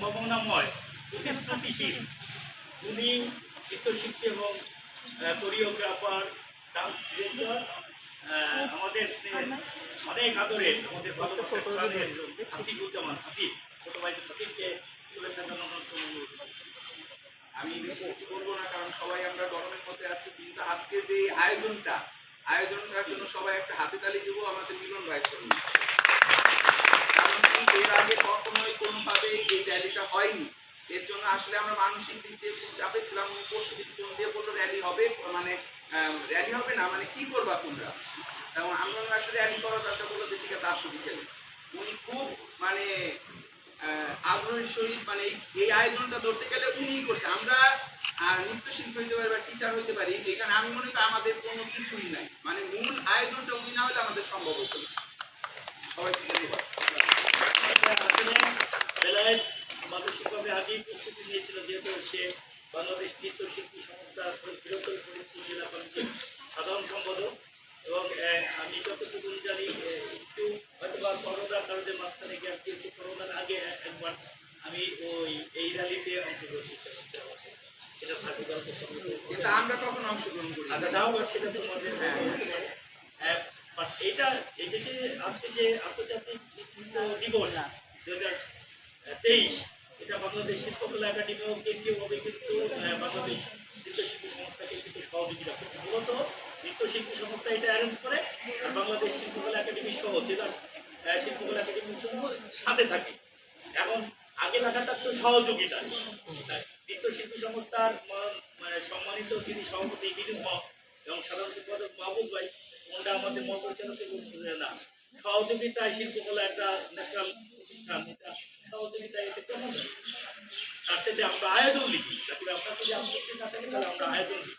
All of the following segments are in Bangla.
সম্ভাবনাময় প্রতিশ্রুতিশীল উনি নৃত্যশিল্পী এবং কোরিওগ্রাফার, ডান্স ডিরেক্টর আমাদের অনেক আদরের আমাদের হাসিবুজ্জামান হাসিব ছোট ভাই হাসিবকে জন্য আমি বেশি কিছু বলব না, কারণ সবাই আমরা গরমের মধ্যে আছি, কিন্তু আজকের যে আয়োজনটা আয়োজনটার জন্য সবাই একটা হাতে তালি দিব, আমাদের মিলন ভাইয়ের সঙ্গে কারণ কি এর আগে কখনোই কোনোভাবে এই র্যালিটা হয়নি। এর জন্য আসলে আমরা মানসিক দিক দিয়ে খুব চাপে ছিলাম উনি পরশু দিন ফোন দিয়ে বলল র্যালি হবে মানে র্যালি হবে না মানে কি করবা তোমরা? এবং আমরা একটা র্যালি করো তারপরে বলল যে, ঠিক আছে, আসো বিকেলে। উনি খুব মানে আগ্রহের সহিত মানে এই- আয়োজনটা ধরতে গেলে উনিই করছে। আমরা নৃত্যশিল্পী হইতে পারি বা টিচার হইতে পারি, এখানে আমি মনে করি আমাদের কোনো কিছুই নাই। মানে মূল আয়োজনটা উনি না হলে আমাদের সম্ভব হতো না। সবাইকে ধন্যবাদ মানসিকভাবে আগেই প্রস্তুতি নিয়েছিল যেহেতু সে বাংলাদেশ নৃত্যশিল্পী সংস্থার বৃহত্তর ফরিদপুর জেলা কমিটির সাধারণ সম্পাদক। এবং আমি যতটুকু জানি একটু হয়তো বা করোনার কারণে মাঝখানে গ্যাপ দিয়েছি। করোনার আগে একবার আমি ওই এই র্যালিতে অংশগ্রহণ করতে এটা সার্টিফিকেট কিন্তু আমরা কখনো অংশগ্রহণ করি আচ্ছা যাও সেটা তোমাদের হ্যাঁ। বাট এটা এটা যে আজকে যে আন্তর্জাতিক দিবস দু হাজার তেইশ এটা বাংলাদেশ শিল্পকলা একাডেমিও কেন্দ্রীয়ভাবে কিন্তু বাংলাদেশ নৃত্যশিল্পী সংস্থাকে কিন্তু সহযোগিতা করছে। মূলত নৃত্যশিল্পী সংস্থা এটা অ্যারেঞ্জ করে আর বাংলাদেশ শিল্পকলা একাডেমি সহ জেলা শিল্পকলা একাডেমির সহ সাথে থাকে। এখন আগে লেখা থাকতো সহযোগিতা। নৃত্যশিল্পী সংস্থার মানে সম্মানিত যিনি সভাপতি গিরিশ হক এবং সাধারণ সম্পাদক মাহবুব ভাই, ওনারা আমাদের মহাপরিচালককে বলছে যে না। সহযোগিতায় শিল্পকলা একটা ন্যাশনাল প্রতিষ্ঠান এটা সহযোগিতায় এতে কেমন তার সাথে আমরা আয়োজন লিখি। তারপরে আপনার যদি আপত্তি না থাকে তাহলে আমরা আয়োজন লিখি।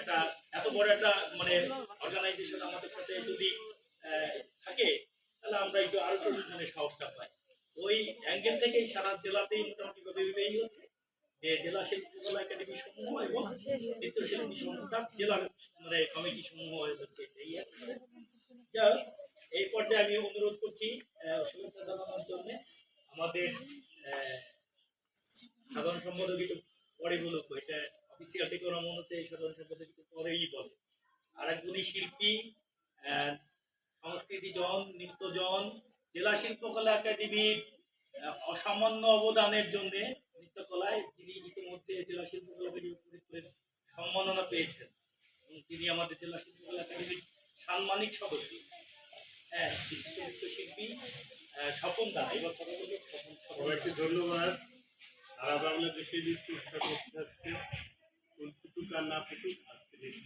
এটা এত বড় একটা মানে অর্গানাইজেশন আমাদের সাথে যদি থাকে তাহলে আমরা একটু আরও প্রশাসনের সাহসটা পাই। ওই অ্যাঙ্গেল থেকেই সারা জেলাতেই মোটামুটি ভাবে হচ্ছে। যে জেলা শিল্পকলা একাডেমি সমূহ এবং নৃত্যশিল্পী সংস্থার জেলা মানে কমিটি সমূহ কি। যাই এই পর্যায়ে আমি অনুরোধ করছি শুভেচ্ছা জানানোর জন্য আমাদের সাধারণ সম্পাদক একটু পরে বলুক এটা অফিসিয়াল ওরা মনে হচ্ছে সাধারণ সম্পাদক একটু পরেই বলে। আর একজনই শিল্পী আহ, সংস্কৃতিজন নৃত্যজন জেলা শিল্পকলা একাডেমির অসামান্য অবদানের জন্য নৃত্যকলায় যিনি ইতিমধ্যে জেলা শিল্পকলা সম্মাননা পেয়েছেন। তিনি আমাদের জেলা শিল্পকলা একাডেমির সাম্মানিক সদস্য। হ্যাঁ বিশিষ্ট আহ, স্বপন দা এবার কথা বলব। সবাইকে ধন্যবাদ সারা বাংলাদেশে নৃত্য উৎসব করতে আসছে কোন ফুটুক আর না ফুটুক আজকে নৃত্য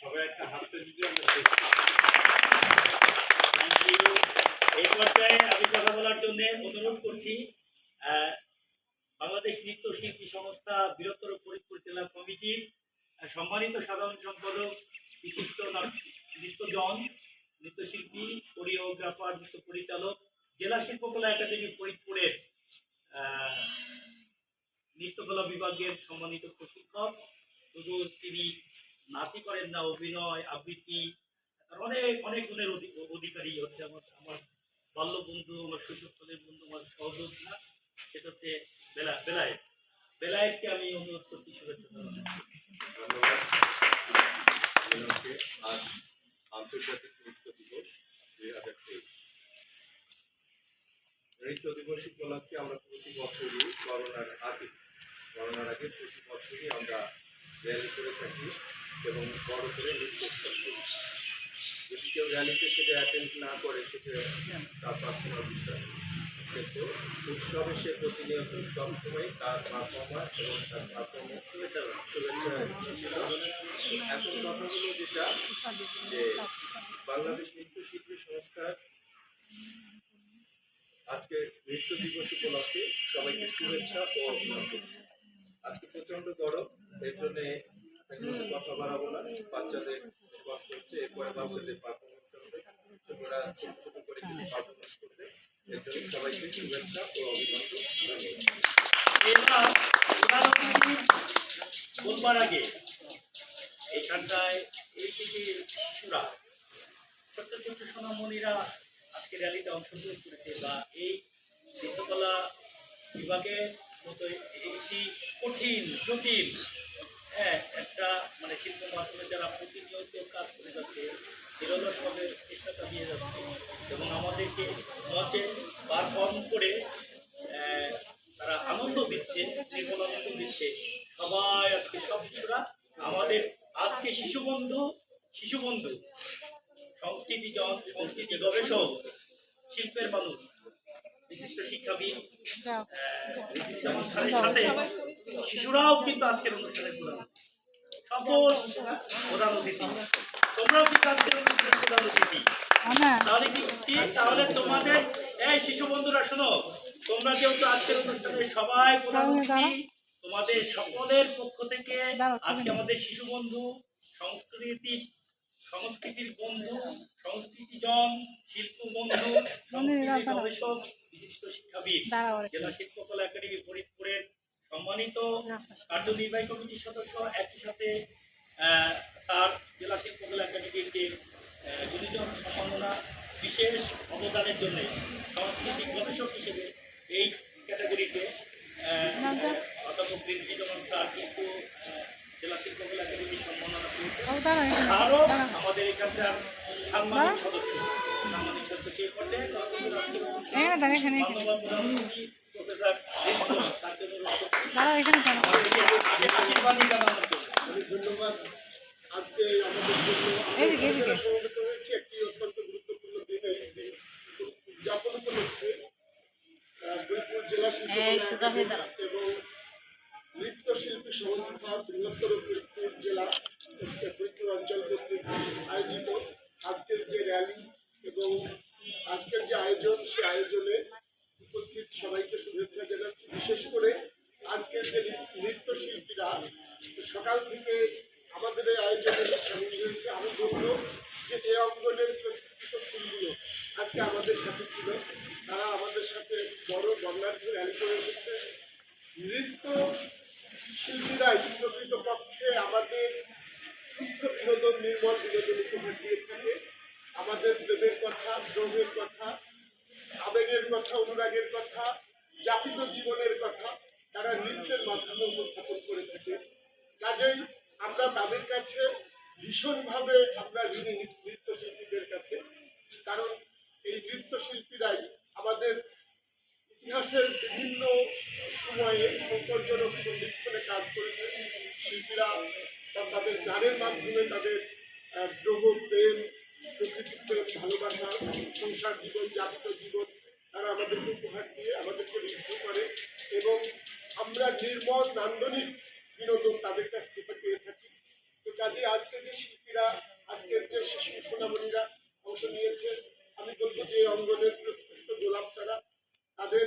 সবাই একটা দিতে. এই পর্যায়ে আমি কথা বলার জন্য অনুরোধ করছি বাংলাদেশ নৃত্য শিল্পী সংস্থা বৃহত্তর ফরিদপুর জেলা কমিটির সম্মানিত সাধারণ সম্পাদক বিশিষ্ট না- নৃত্যজন নৃত্যশিল্পী, কোরিওগ্রাফার নৃত্য পরিচালক জেলা শিল্পকলা একাডেমি ফরিদপুরের নৃত্যকলা বিভাগের সম্মানিত প্রশিক্ষক। শুধু তিনি নাচই করেন না, অভিনয়, আবৃত্তি অনেক অনেক গুণের অধি- অধিকারী হচ্ছে আমার আমার বাল্য বন্ধু আমার শৈশবকালের বন্ধু, আমার সহযোগিতা সেটা হচ্ছে বেলা, বেলায়েত। বেলায়েতকে আমি অনুরোধ করছি শুভেচ্ছা ধন্যবাদ। আন্তর্জাতিক নৃত্য দিবস দুই হাজার তেইশ নৃত্য দিবস উপলক্ষে আমরা প্রতি বছরই করোনার আগে করোনার আগে প্রতি বছরই আমরা র্যালি করে থাকি এবং বড় করে নৃত্য করি যদি কেউ র্যালিতে সেটা অ্যাটেন্ড না করে, সেটা তার পার্সোনাল বিষয়। কিন্তু উৎসবে সে প্রতিনিয়ত সবসময় তার পারফরমার এবং তার পারফরমেন্স শুভেচ্ছা শুভেচ্ছা ছিল এখন কথা যেটা, যে বাংলাদেশ নৃত্যশিল্পী সংস্থার আজকে নৃত্য দিবস উপলক্ষে সবাইকে শুভেচ্ছা ও অভিনন্দন। আজকে প্রচণ্ড গরম, এর জন্য কথা বাড়াবো না। বাচ্চাদের কষ্ট হচ্ছে এরপরে বাচ্চাদের পারফরমেন্স ছোট করে কিছু পারফরমেন্স করবে। এর জন্য সবাইকে শুভেচ্ছা ও অভিনন্দন। বলবার আগে এইখানটায় এই যে শিশুরা ছোট্ট ছোট্ট সোনামণিরা আজকে র্যালিতে অংশগ্রহণ করেছে বা এই বিভাগের মতো একটি কঠিন, জটিল হ্যাঁ একটা মানে শিল্প মাধ্যমে যারা প্রতিনিয়ত কাজ করে যাচ্ছে নিরলসভাবে চেষ্টা চালিয়ে যাচ্ছে এবং আমাদেরকে মঞ্চে পারফর্ম করে তারা আনন্দ দিচ্ছে, নির্মল আনন্দ দিচ্ছে। সবাই আজকে সব শিশুরা, আমাদের আজকে শিশু বন্ধু শিশু বন্ধু সংস্কৃতি সংস্কৃতি গবেষক শিল্পের মানুষ বিশিষ্ট শিক্ষাবিদ আহ, সাথে শিশুরাও কিন্তু আজকের অনুষ্ঠানের প্রধান সকল প্রধান অতিথি। তোমরাও কিন্তু আজকের অনুষ্ঠানের প্রধান অতিথি। তাহলে কি কি? তাহলে তোমাদের এই শিশু বন্ধুরা শোনো। তোমরা যেহেতু আজকের অনুষ্ঠানে সবাই প্রধান অতিথি তোমাদের সকলের পক্ষ থেকে আজকে আমাদের শিশু বন্ধু সংস্কৃতি সংস্কৃতির বন্ধু সংস্কৃতিজন শিল্প বন্ধু সংস্কৃতি গবেষক বিশিষ্ট শিক্ষাবিদ জেলা শিল্পকলা একাডেমি ফরিদপুরের সম্মানিত কার্যনির্বাহী কমিটির সদস্য একই সাথে স্যার জেলা শিল্পকলা একাডেমির যে আহ, গুণীজন সম্মাননা বিশেষ অবদানের জন্য সাংস্কৃতিক গবেষক হিসেবে এই ক্যাটাগরিতে অধ্যাপক রিজভি জামান স্যার কিন্তু জেলা শিল্পকলা একাডেমির সম্মাননা পেয়েছেন আরও আমাদের এখানকার সাংবাদিক সদস্য। যারা সমবেত হয়েছি একটি অত্যন্ত গুরুত্বপূর্ণ দিনে এই উদযাপন উপলক্ষে সবাইকে শুভেচ্ছা জানাচ্ছি। বিশেষ করে আজকের যে নৃত্যশিল্পীরা সকাল থেকে আমাদের এই আয়োজনে সামিল হয়েছে আমি যে এই অঙ্গনের প্রস্ফুটিত ফুলগুলো আজকে আমাদের সাথে ছিল। তারা আমাদের সাথে বড় বর্ণাঢ্য র্যালি করে এসেছে। নৃত্য শিল্পীরাই প্রকৃতপক্ষে আমাদের সুস্থ বিনোদন, নির্মল বিনোদন উপহার দিয়ে থাকে। আমাদের প্রেমের কথা দ্রোহের কথা আবেগের কথা, অনুরাগের কথা জাতিত জীবনের কথা তারা নৃত্যের মাধ্যমে উপস্থাপন করে থাকে। কাজেই আমরা তাদের কাছে ভীষণভাবে আমরা ঋণী নৃত্যশিল্পীদের কাছে, কারণ এই নৃত্যশিল্পীরাই আমাদের ইতিহাসের বিভিন্ন সময়ে সংকটজনক সন্ধিক্ষণে কাজ করেছে শিল্পীরা তাদের গানের মাধ্যমে তাদের দ্রোহ, প্রেম প্রকৃতি ভালোবাসা, সংসার জীবন জাতিত জীবন, তারা আমাদেরকে উপহার দিয়ে আমাদেরকে ঋদ্ধ করে এবং আমরা নির্মল, নান্দনিক বিনোদন তাদের কাছ থেকে পেয়ে থাকি। তো কাজে আজকে যে শিল্পীরা, আজকের যে শিশু সোনামণিরা অংশ নিয়েছে, আমি বলব যে অঙ্গনের প্রস্তুত গোলাপ তারা, তাদের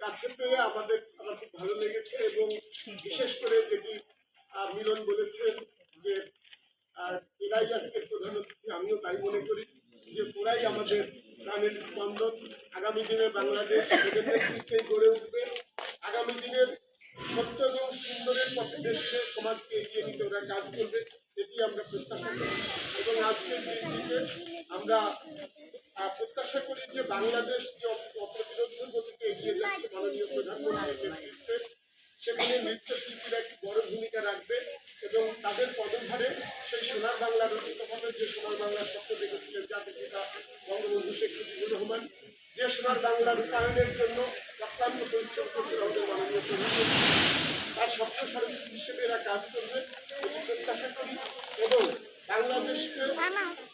কাছে পেয়ে আমাদের, আমার খুব ভালো লেগেছে এবং বিশেষ করে যেটি মিলন বলেছেন যে আহ, এরাই আজকে প্রধান অতিথি আমিও তাই মনে করি যে ওরাই আমাদের প্রাণের স্পন্দন। আগামী দিনে বাংলাদেশ নেতৃত্বে গড়ে উঠবে। আগামী দিনের সত্য এবং সুন্দরের পথে দেশকে সমাজকে এগিয়ে নিতে ওরা কাজ করবে, এটি আমরা প্রত্যাশা করি। এবং আজকের দিনটিতে আমরা প্রত্যাশা করি যে বাংলাদেশ যে অপ- অপ্রতিরোধ্য গতিতে এগিয়ে যাচ্ছে মাননীয় প্রধানমন্ত্রীর নেতৃত্বে, সেখানে নৃত্যশিল্পীরা একটি বড় ভূমিকা রাখবে এবং তাদের পদভারে সেই সোনার বাংলা রচিত হবে, যে সোনার বাংলার প্রধানমন্ত্রী তার স্বপ্ন সারথী হিসেবে এরা কাজ করবে প্রত্যাশা করি এবং বাংলাদেশকে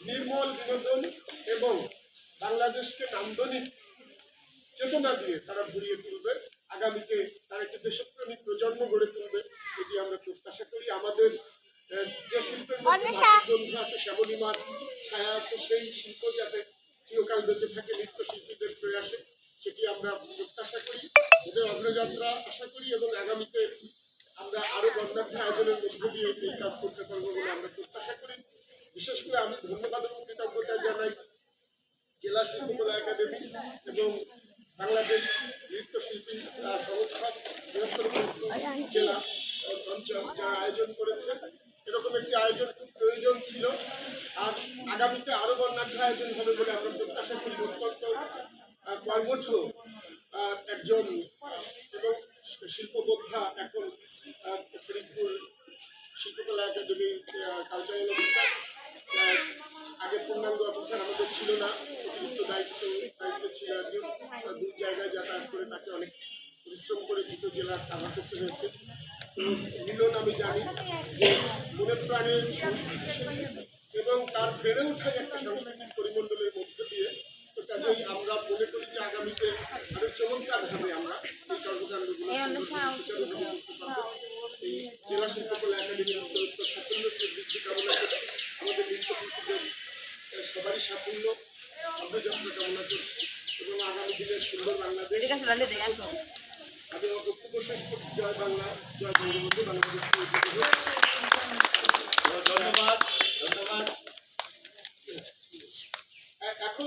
নির্মল বিনোদন এবং বাংলাদেশকে নান্দনিক চেতনা দিয়ে তারা ভরিয়ে তুলবে। আগামীতে তারা একটি দেশপ্রেমিক প্রজন্ম গড়ে তুলবে এটি আমরা প্রত্যাশা করি। আমাদের যে শিল্পের মধ্যে বন্ধু আছে শ্যামলিমার ছায়া আছে সেই শিল্প যাতে চিরকাল বেঁচে থাকে নৃত্যশিল্পীদের প্রয়াসে। সেটি আমরা প্রত্যাশা করি। ওদের অগ্রযাত্রা আশা করি এবং আগামীতে আমরা আরও বর্ণাঢ্য আয়োজনের মধ্য দিয়ে এই কাজ করতে পারব বলে আমরা প্রত্যাশা করি। বিশেষ করে আমি ধন্যবাদ এবং কৃতজ্ঞতা জানাই জেলা শিল্পকলা একাডেমি এবং বাংলাদেশ নৃত্যশিল্পী সংস্থা বৃহত্তর জেলা অঞ্চল যারা আয়োজন করেছে। এরকম একটি আয়োজন প্রয়োজন ছিল। আর আগামীতে আরও বর্ণাঢ্য আয়োজন হবে বলে আমরা প্রত্যাশা করি। অত্যন্ত কর্মঠ একজন শ্রদ্ধা এখন আহ, ফরিদপুর শিল্পকলা একাডেমির কালচারাল অফিসার আগে পূর্ণাঙ্গ অফিসার আমাদের ছিল না অতিরিক্ত দায়িত্ব দায়িত্ব ছিল একজন দূর জায়গায় যাতায়াত করে তাকে অনেক পরিশ্রম করে দুটো জেলা কাভার করতে হয়েছে। তো মিলন আমি জানি যে মনে প্রাণে সংস্কৃতি এবং তার বেড়ে ওঠাই একটা সাংস্কৃতিক পরিমণ্ডলের মধ্য দিয়ে। তো কাজেই আমরা মনে আগামীতে আরও চমৎকারভাবে আমরা এই কর্মকাণ্ডগুলো এই জেলা শিল্পকলা একাডেমির উত্তরোত্তর সাফল্য বৃদ্ধি কামনা করছি আমাদের নৃত্যশিল্পীদের সবারই সাফল্য অগ্রযাত্রা কামনা করছি এবং আগামী দিনের সুন্দর বাংলাদেশ আমি আমার বক্তব্য শেষ করছি জয় বাংলা জয় বঙ্গবন্ধু বাংলাদেশ ধন্যবাদ ধন্যবাদ। এখন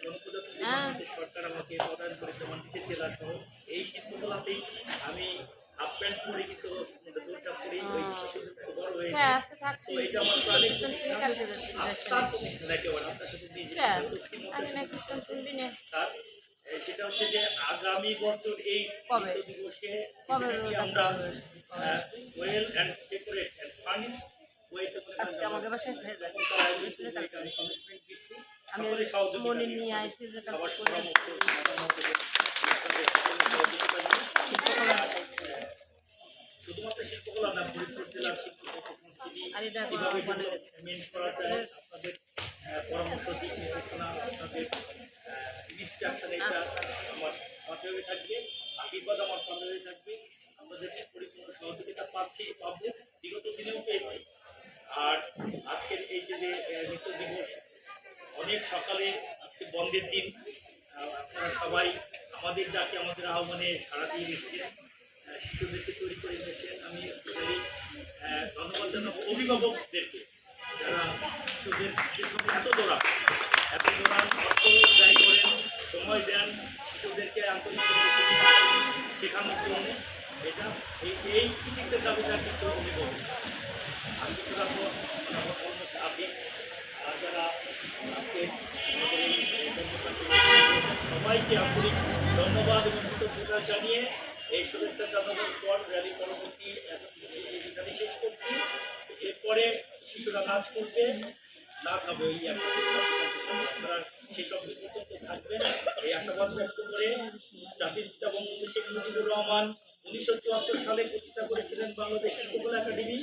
আহ, সরকার আমাকে প্রদান করেছে আমার নিজের জেলা সহ। এই শিল্পকলাতেই আমি হাফ প্যান্ট পরে কিন্তু দৌড়চাপ করি ওই শিশুদের বড় হয়েছে। হ্যাঁ, আজকে থাকছি। তো এটা আমার প্রাণিক প্রতিষ্ঠান কালকে প্রতিষ্ঠান একেবারে আপনার সাথে নিজে হ্যাঁ, সেটা হচ্ছে যে আগামী বছর এই দিবসে আমরা well and decorate and furnish ওয়েতে আমাকে বাসায় হয়ে যাবে। আমি মনে। নিয়ে আইসি যে কাজ সবার করে পরামর্শ মতামত এবং আপনাদের সকলের সহযোগিতা নিয়ে, শুধুমাত্র শিল্পকলা না ফরিদপুর জেলার শিল্পকলা সংস্কৃতি আর এটা বনে গেছে। পরামর্শ দিক নির্দেশনা আপনাদের ইনস্ট্রাকশন এটা আমার বন্ধের দিন আপনারা সবাই আমাদের ডাকে আমাদের আহ্বানে সারা দিয়ে এসেছেন। শিশুদেরকে তৈরি করে এসেছেন আমি স্পেশালি ধন্যবাদ জানাব অভিভাবকদেরকে, যারা শিশুদের পেছনে এত দৌড়া এত দৌড়ান, অর্থ ব্যয় করেন, সময় দেন, শিশুদেরকে আন্তর্জাতিক শেখানোর জন্য এটা, এই এই কৃতিত্বের দাবিদার কিন্তু অভিভাবক। আমি কিছু রাখব আমার আছি আর যারা সবাইকে আন্তরিক ধন্যবাদ এবং কৃতজ্ঞতা জানিয়ে এই শুভেচ্ছা জানানোর পর র্যালি পরবর্তী এখানে শেষ করছি। এরপরে শিশুরা নাচ করবে নাচ হবে ওই সেসব পর্যন্ত থাকবেন। এই আশাবাদ ব্যক্ত করে জাতির পিতা বঙ্গবন্ধু শেখ মুজিবুর রহমান উনিশশো চুয়াত্তর সালে প্রতিষ্ঠা করেছিলেন বাংলাদেশ শিল্পকলা একাডেমি।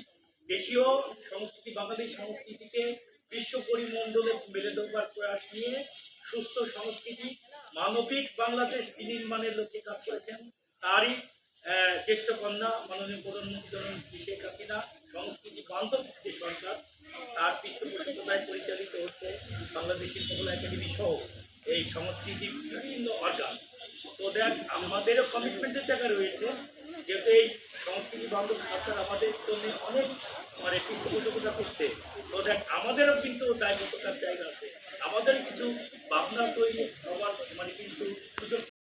দেশীয় সংস্কৃতি বাঙালির সংস্কৃতিকে বিশ্ব পরিমণ্ডলে মেলে দেওয়ার প্রয়াস নিয়ে সুস্থ সংস্কৃতি, মানবিক বাংলাদেশ বিনির্মাণের লক্ষ্যে কাজ করেছেন তারই জ্যেষ্ঠ কন্যা মাননীয় প্রধানমন্ত্রী শেখ হাসিনা, সংস্কৃতি বান্ধব যে সরকার, তার পৃষ্ঠপোষকতায় পরিচালিত হচ্ছে বাংলাদেশ শিল্পকলা একাডেমি সহ এই সংস্কৃতির বিভিন্ন অর্গান তো দেখ আমাদেরও কমিটমেন্টের জায়গা রয়েছে, যেহেতু এই সংস্কৃতি বান্ধব সরকার আমাদের জন্য অনেক মানে পৃষ্ঠপোষকতা করছে। তো দেখ, আমাদেরও কিন্তু দায়বদ্ধতার জায়গা আছে। আমাদের কিছু ভাবনা তৈরি হওয়ার মানে কিন্তু সুযোগ